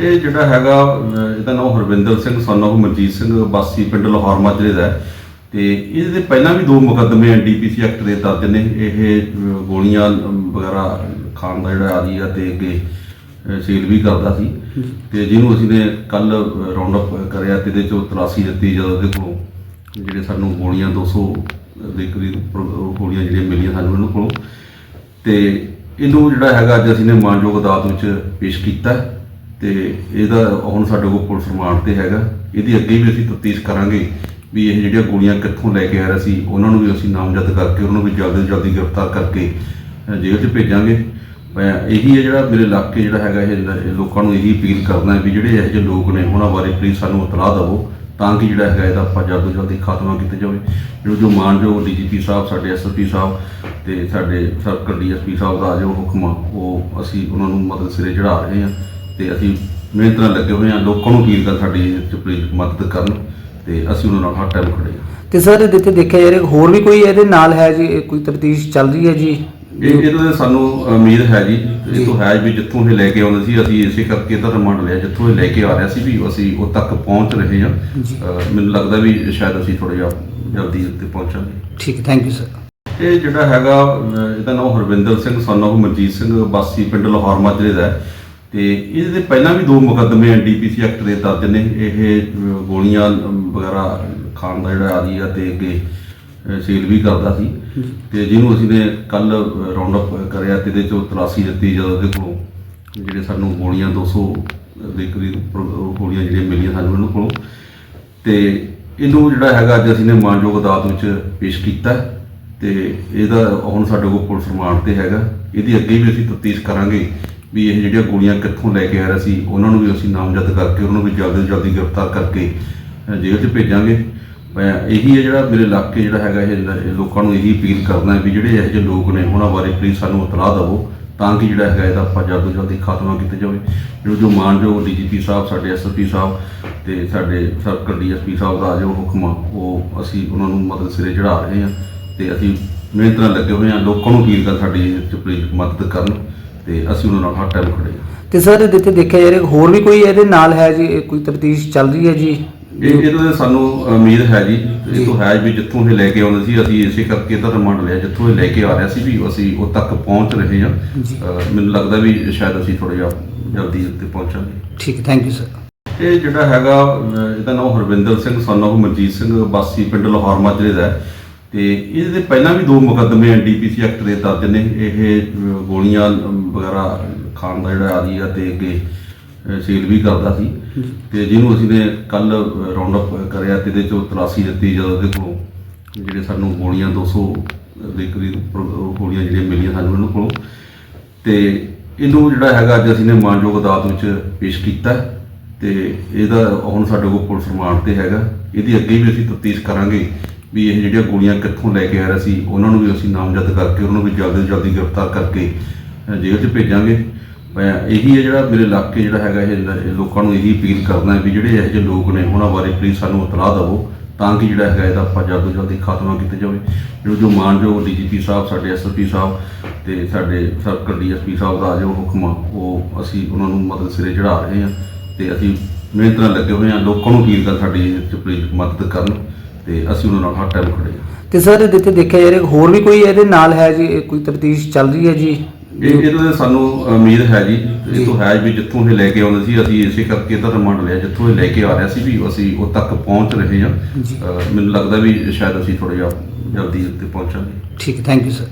ਇਹ ਜਿਹੜਾ ਹੈਗਾ ਇਹਦਾ ਨਾਮ ਹਰਵਿੰਦਰ ਸਿੰਘ son of ਮਨਜੀਤ ਸਿੰਘ ਵਾਸੀ ਪਿੰਡ ਲਾਹੌਰ ਮਾਜਰੇ ਦਾ ਹੈ। ਤੇ ਇਹਦੇ ਪਹਿਲਾਂ ਵੀ ਦੋ ਮੁਕੱਦਮੇ ਐਨਡੀਪੀਸੀ ਐਕਟ ਦੇ ਦਰਜ ਨੇ। ਇਹ ਗੋਲੀਆਂ ਵਗੈਰਾ ਖਾਣ ਦਾ ਜਿਹੜਾ ਆਦੀ ਆ ਤੇ ਅੱਗੇ ਸੇਲ ਵੀ ਕਰਦਾ ਸੀ। ਤੇ ਜਿਹਨੂੰ ਅਸੀਂ ਨੇ ਕੱਲ ਰਾਉਂਡ ਅਪ ਕਰਿਆ ਤੇ ਇਹਦੇ ਚੋਂ ਤਲਾਸ਼ੀ ਦਿੱਤੀ ਜਦੋਂ ਉਹਦੇ ਕੋਲੋਂ ਜਿਹੜੇ ਸਾਨੂੰ ਗੋਲੀਆਂ 200 ਦੇ ਕਰੀਬ ਗੋਲੀਆਂ ਜਿਹੜੀਆਂ ਮਿਲੀਆਂ ਸਾਨੂੰ ਇਹਨੂੰ ਕੋਲੋਂ। ਤੇ ਇਹਨੂੰ ਜਿਹੜਾ ਹੈਗਾ ਅੱਜ ਅਸੀਂ ਨੇ ਮਾਨਯੋਗ ਅਦਾਲਤ ਵਿੱਚ ਪੇਸ਼ ਕੀਤਾ। ਤੇ ਇਹਦਾ ਹੁਣ ਸਾਡੇ ਕੋਲ ਪੁਲਿਸ ਰਿਮਾਂਡ ਤੇ ਹੈਗਾ। ਇਹਦੀ ਅੱਗੇ ਵੀ ਅਸੀਂ ਤਫਤੀਸ਼ ਕਰਾਂਗੇ ਵੀ ਇਹ ਜਿਹੜੀਆਂ ਗੋਲੀਆਂ ਕਿੱਥੋਂ ਲੈ ਕੇ ਆ ਰਿਹਾ ਸੀ ਉਹਨਾਂ ਨੂੰ ਵੀ ਅਸੀਂ ਨਾਮਜ਼ਦ ਕਰਕੇ ਉਹਨਾਂ ਨੂੰ ਵੀ ਜਲਦੀ ਤੋਂ ਜਲਦੀ ਗ੍ਰਿਫਤਾਰ ਕਰਕੇ ਜੇਲ੍ਹ 'ਚ ਭੇਜਾਂਗੇ। ਇਹੀ ਹੈ ਜਿਹੜਾ ਮੇਰੇ ਇਲਾਕੇ ਜਿਹੜਾ ਹੈਗਾ ਇਹ ਲੋਕਾਂ ਨੂੰ ਇਹੀ ਅਪੀਲ ਕਰਦਾ ਵੀ ਜਿਹੜੇ ਇਹੋ ਜਿਹੇ ਲੋਕ ਨੇ ਉਹਨਾਂ ਬਾਰੇ ਪਲੀਜ਼ ਸਾਨੂੰ ਇਤਲਾਹ ਦਿਵੋ ਤਾਂ ਕਿ ਜਿਹੜਾ ਹੈਗਾ ਇਹਦਾ ਆਪਾਂ ਜਲਦ ਤੋਂ ਜਲਦੀ ਖਾਤਮਾ ਕੀਤਾ ਜਾਵੇ। ਜੋ ਜੋ ਮਾਨਯੋਗ ਡੀਜੀਪੀ ਸਾਹਿਬ ਸਾਡੇ ਐਸਐਸਪੀ ਸਾਹਿਬ ਤੇ ਸਾਡੇ ਸਰਕਲ ਡੀਐਸਪੀ ਸਾਹਿਬ ਦਾ ਜੋ ਹੁਕਮ ਆ, ਉਹ ਅਸੀਂ ਉਹਨਾਂ ਨੂੰ ਮਦਦ ਸਿਰੇ ਚੜਾ ਰਹੇ ਹਾਂ। ਤੇ ਅਸੀਂ ਮਿਹਨਤ ਨਾਲ ਲੱਗੇ ਹੋਏ ਹਾਂ। ਲੋਕਾਂ ਨੂੰ ਅਪੀਲ ਕਰ ਸਾਡੀ ਇਹ 'ਚ ਪਲੀਜ਼ ਮਦਦ ਕਰਨ ਤੇ ਅਸੀਂ ਉਹਨਾਂ ਨਾਲ ਹਰ ਟਾਈਮ ਖੜੇ ਹਾਂ। ਤੇ ਸਰ ਤੇ ਦੇਖਿਆ ਜਾ ਰਿਹਾ ਹੋਰ ਵੀ ਕੋਈ ਇਹਦੇ ਨਾਲ ਹੈ ਜੀ? ਕੋਈ ਤਫਤੀਸ਼ ਚੱਲ ਰਹੀ ਹੈ ਜੀ? ਇਹ ਇਹਦੇ ਸਾਨੂੰ ਉਮੀਦ ਹੈ ਜੀ। ਇਹ ਤੋਂ ਹੈ ਵੀ ਜਿੱਥੋਂ ਇਹ ਲੈ ਕੇ ਆਉਂਦੇ ਸੀ ਅਸੀਂ ਇਸੇ ਕਰਕੇ ਇਹਦਾ ਰਿਮਾਂਡ ਲਿਆ। ਜਿੱਥੋਂ ਇਹ ਲੈ ਕੇ ਆ ਰਿਹਾ ਸੀ ਵੀ ਅਸੀਂ ਉਹ ਤੱਕ ਪਹੁੰਚ ਰਹੇ ਹਾਂ। ਮੈਨੂੰ ਲੱਗਦਾ ਵੀ ਸ਼ਾਇਦ ਅਸੀਂ ਥੋੜਾ ਜਿਹਾ ਜਲਦੀ ਉੱਤੇ ਪਹੁੰਚਾਂਗੇ। ਠੀਕ ਥੈਂਕ ਯੂ ਸਰ ਇਹ ਜਿਹੜਾ ਹੈਗਾ ਇਹਦਾ ਨਾਮ ਹਰਵਿੰਦਰ ਸਿੰਘ son of ਮਨਜੀਤ ਸਿੰਘ ਵਾਸੀ ਪਿੰਡ ਲਾਹੌਰ ਮਾਜਰੇ ਦਾ ਹੈ। ਤੇ ਇਹਦੇ ਪਹਿਲਾਂ ਵੀ ਦੋ ਮੁਕੱਦਮੇ ਐਨਡੀਪੀਸੀ ਐਕਟ ਦੇ ਦਰਜ ਨੇ ਇਹ ਗੋਲੀਆਂ ਵਗੈਰਾ ਖਾਣ ਦਾ ਜਿਹੜਾ ਆਦੀ ਆ ਤੇ ਅੱਗੇ ਸੇਲ ਵੀ ਕਰਦਾ ਸੀ। ਤੇ ਜਿਹਨੂੰ ਅਸੀਂ ਨੇ ਕੱਲ ਰਾਉਂਡ ਅਪ ਕਰਿਆ ਤੇ ਇਹਦੇ ਚੋਂ ਤਲਾਸ਼ੀ ਦਿੱਤੀ ਜਦੋਂ ਉਹਦੇ ਕੋਲੋਂ ਜਿਹੜੇ ਸਾਨੂੰ ਗੋਲੀਆਂ 200 ਦੇ ਕਰੀਬ ਗੋਲੀਆਂ ਜਿਹੜੀਆਂ ਮਿਲੀਆਂ ਸਾਨੂੰ ਇਹਨੂੰ ਕੋਲੋਂ। ਤੇ ਇਹਨੂੰ ਜਿਹੜਾ ਹੈਗਾ ਅੱਜ ਅਸੀਂ ਨੇ ਮਾਨਯੋਗ ਅਦਾਲਤ ਵਿੱਚ ਪੇਸ਼ ਕੀਤਾ। ਤੇ ਇਹਦਾ ਹੁਣ ਸਾਡੇ ਕੋਲ ਪੁਲਿਸ ਰਿਮਾਂਡ ਤੇ ਹੈਗਾ। ਇਹਦੀ ਅੱਗੇ ਵੀ ਅਸੀਂ ਤਫਤੀਸ਼ ਕਰਾਂਗੇ। ਵੀ ਇਹ ਜਿਹੜੀਆਂ ਗੋਲੀਆਂ ਕਿੱਥੋਂ ਲੈ ਕੇ ਆ ਰਿਹਾ ਸੀ ਉਹਨਾਂ ਨੂੰ ਵੀ ਅਸੀਂ ਨਾਮਜ਼ਦ ਕਰਕੇ ਉਹਨਾਂ ਨੂੰ ਵੀ ਜਲਦੀ ਤੋਂ ਜਲਦੀ ਗ੍ਰਿਫਤਾਰ ਕਰਕੇ ਜੇਲ੍ਹ 'ਚ ਭੇਜਾਂਗੇ। ਇਹੀ ਹੈ ਜਿਹੜਾ ਮੇਰੇ ਇਲਾਕੇ ਜਿਹੜਾ ਹੈਗਾ ਇਹ ਲੋਕਾਂ ਨੂੰ ਇਹੀ ਅਪੀਲ ਕਰਦਾ ਵੀ ਜਿਹੜੇ ਇਹੋ ਜਿਹੇ ਲੋਕ ਨੇ ਉਹਨਾਂ ਬਾਰੇ ਪਲੀਜ਼ ਸਾਨੂੰ ਇਤਲਾਹ ਦਿਵੋ ਤਾਂ ਕਿ ਜਿਹੜਾ ਹੈਗਾ ਇਹਦਾ ਆਪਾਂ ਜਲਦ ਤੋਂ ਜਲਦੀ ਖਾਤਮਾ ਕੀਤਾ ਜਾਵੇ। ਜੋ ਜੋ ਮਾਨਯੋਗ ਡੀਜੀਪੀ ਸਾਹਿਬ ਸਾਡੇ ਐਸਐਸਪੀ ਸਾਹਿਬ ਤੇ ਸਾਡੇ ਸਰਕਲ ਡੀਐਸਪੀ ਸਾਹਿਬ ਦਾ ਜੋ ਹੁਕਮ ਆ, ਉਹ ਅਸੀਂ ਉਹਨਾਂ ਨੂੰ ਮਦਦ ਸਿਰੇ ਚੜਾ ਰਹੇ ਹਾਂ ਤੇ ਅਸੀਂ ਮਿਹਨਤ ਨਾਲ ਲੱਗੇ ਹੋਏ ਹਾਂ। ਲੋਕਾਂ ਨੂੰ ਅਪੀਲ ਕਰ ਸਾਡੀ ਇਹ 'ਚ ਪਲੀਜ਼ ਮਦਦ ਕਰਨ। ਤੇ ਅਸੀਂ ਉਹਨਾਂ ਨਾਲ ਹਰ ਟਾਈਮ ਖੜੇ ਹਾਂ। ਤੇ ਸਰ ਤੇ ਦੇਖਿਆ ਜਾ ਰਿਹਾ ਹੋਰ ਵੀ ਕੋਈ ਇਹਦੇ ਨਾਲ ਹੈ ਜੀ? ਕੋਈ ਤਫਤੀਸ਼ ਚੱਲ ਰਹੀ ਹੈ ਜੀ? ਇਹ ਇਹਦੇ ਤੇ ਸਾਨੂੰ ਉਮੀਦ ਹੈ ਜੀ। ਇਹ ਤੋਂ ਹੈ ਵੀ ਜਿੱਥੋਂ ਇਹ ਲੈ ਕੇ ਆਉਂਦੇ ਸੀ ਅਸੀਂ ਇਸੇ ਕਰਕੇ ਇਹਦਾ ਰਿਮਾਂਡ ਲਿਆ। ਜਿੱਥੋਂ ਇਹ ਲੈ ਕੇ ਆ ਰਿਹਾ ਸੀ ਵੀ ਅਸੀਂ ਉਹ ਤੱਕ ਪਹੁੰਚ ਰਹੇ ਹਾਂ। ਮੈਨੂੰ ਲੱਗਦਾ ਵੀ ਸ਼ਾਇਦ ਅਸੀਂ ਥੋੜਾ ਜਿਹਾ ਜਲਦੀ ਉੱਤੇ ਪਹੁੰਚਾਂਗੇ। ਠੀਕ ਹੈ ਥੈਂਕ ਯੂ ਸਰ ਇਹ ਜਿਹੜਾ ਹੈਗਾ ਅਹ ਇਹਦਾ ਨਾਮ ਹਰਵਿੰਦਰ ਸਿੰਘ son of ਮਨਜੀਤ ਸਿੰਘ ਵਾਸੀ ਪਿੰਡ ਲਾਹੌਰ ਮਾਜਰੇ ਦਾ ਹੈ। ਤੇ ਇਹਦੇ ਪਹਿਲਾਂ ਵੀ ਦੋ ਮੁਕੱਦਮੇ ਐਨਡੀਪੀਸੀ ਐਕਟ ਦੇ ਦਰਜ ਨੇ ਇਹ ਗੋਲੀਆਂ ਵਗੈਰਾ ਖਾਣ ਦਾ ਜਿਹੜਾ ਆਦੀ ਆ ਤੇ ਅੱਗੇ ਸੇਲ ਵੀ ਕਰਦਾ ਸੀ। ਤੇ ਜਿਹਨੂੰ ਅਸੀਂ ਨੇ ਕੱਲ ਰਾਉਂਡ ਅਪ ਕਰਿਆ ਤੇ ਇਹਦੇ ਚੋਂ ਤਲਾਸ਼ੀ ਦਿੱਤੀ ਜਦੋਂ ਉਹਦੇ ਕੋਲੋਂ ਜਿਹੜੇ ਸਾਨੂੰ ਗੋਲੀਆਂ 200 ਦੇ ਕਰੀਬ ਗੋਲੀਆਂ ਜਿਹੜੀਆਂ ਮਿਲੀਆਂ ਸਾਨੂੰ ਇਹਨੂੰ ਕੋਲੋਂ। ਤੇ ਇਹਨੂੰ ਜਿਹੜਾ ਹੈਗਾ ਅੱਜ ਅਸੀਂ ਨੇ ਮਾਨਯੋਗ ਅਦਾਲਤ ਵਿੱਚ ਪੇਸ਼ ਕੀਤਾ। ਤੇ ਇਹਦਾ ਹੁਣ ਸਾਡੇ ਕੋਲ ਪੁਲਿਸ ਰਿਮਾਂਡ ਤੇ ਹੈਗਾ। ਇਹਦੀ ਅੱਗੇ ਵੀ ਅਸੀਂ ਤਫਤੀਸ਼ ਕਰਾਂਗੇ ਵੀ ਇਹ ਜਿਹੜੀਆਂ ਗੋਲੀਆਂ ਕਿੱਥੋਂ ਲੈ ਕੇ ਆ ਰਿਹਾ ਸੀ ਉਹਨਾਂ ਨੂੰ ਵੀ ਅਸੀਂ ਨਾਮਜ਼ਦ ਕਰਕੇ ਉਹਨਾਂ ਨੂੰ ਵੀ ਜਲਦੀ ਤੋਂ ਜਲਦੀ ਗ੍ਰਿਫਤਾਰ ਕਰਕੇ ਜੇਲ੍ਹ 'ਚ ਭੇਜਾਂਗੇ। ਇਹੀ ਹੈ ਜਿਹੜਾ ਮੇਰੇ ਇਲਾਕੇ ਜਿਹੜਾ ਹੈਗਾ ਇਹ ਲੋਕਾਂ ਨੂੰ ਇਹੀ ਅਪੀਲ ਕਰਦਾ ਵੀ ਜਿਹੜੇ ਇਹੋ ਜਿਹੇ ਲੋਕ ਨੇ ਉਹਨਾਂ ਬਾਰੇ ਪਲੀਜ਼ ਸਾਨੂੰ ਇਤਲਾਹ ਦਿਵੋ ਤਾਂ ਕਿ ਜਿਹੜਾ ਹੈਗਾ ਇਹਦਾ ਆਪਾਂ ਜਲਦ ਤੋਂ ਜਲਦੀ ਖਾਤਮਾ ਕੀਤਾ ਜਾਵੇ। ਜੋ ਜੋ ਮਾਨਯੋਗ ਡੀਜੀਪੀ ਸਾਹਿਬ ਸਾਡੇ ਐਸਐਸਪੀ ਸਾਹਿਬ ਤੇ ਸਾਡੇ ਸਰਕਲ ਡੀਐਸਪੀ ਸਾਹਿਬ ਦਾ ਜੋ ਹੁਕਮ ਆ, ਉਹ ਅਸੀਂ ਉਹਨਾਂ ਨੂੰ ਮਦਦ ਸਿਰੇ ਚੜਾ ਰਹੇ ਹਾਂ ਤੇ ਅਸੀਂ ਮਿਹਨਤ ਨਾਲ ਲੱਗੇ ਹੋਏ ਹਾਂ। ਲੋਕਾਂ ਨੂੰ ਅਪੀਲ ਕਰ ਸਾਡੀ ਇਹ ਪਲੀਜ਼ ਮਦਦ ਕਰਨ। ਤੇ ਅਸੀਂ ਉਹਨਾਂ ਨਾਲ ਹਰ ਟਾਈਮ ਖੜੇ ਹਾਂ। ਤੇ ਸਰ ਤੇ ਦੇਖਿਆ ਜਾ ਰਿਹਾ ਹੋਰ ਵੀ ਕੋਈ ਇਹਦੇ ਨਾਲ ਹੈ ਜੀ? ਕੋਈ ਤਫਤੀਸ਼ ਚੱਲ ਰਹੀ ਹੈ ਜੀ? ਇਹ ਇਹਦੇ ਸਾਨੂੰ ਉਮੀਦ ਹੈ ਜੀ। ਇਹ ਤੋਂ ਹੈ ਵੀ ਜਿੱਥੋਂ ਇਹ ਲੈ ਕੇ ਆਉਂਦੇ ਸੀ ਅਸੀਂ ਇਸੇ ਕਰਕੇ ਇਹਦਾ ਰਿਮਾਂਡ ਲਿਆ। ਜਿੱਥੋਂ ਇਹ ਲੈ ਕੇ ਆ ਰਿਹਾ ਸੀ ਵੀ ਅਸੀਂ ਉਹ ਤੱਕ ਪਹੁੰਚ ਰਹੇ ਹਾਂ। ਅਹ ਮੈਨੂੰ ਲੱਗਦਾ ਵੀ ਸ਼ਾਇਦ ਅਸੀਂ ਥੋੜਾ ਜਿਹਾ ਜਲਦੀ ਉੱਤੇ ਪਹੁੰਚਾਂਗੇ। ਠੀਕ ਹੈ ਥੈਂਕ ਯੂ ਸਰ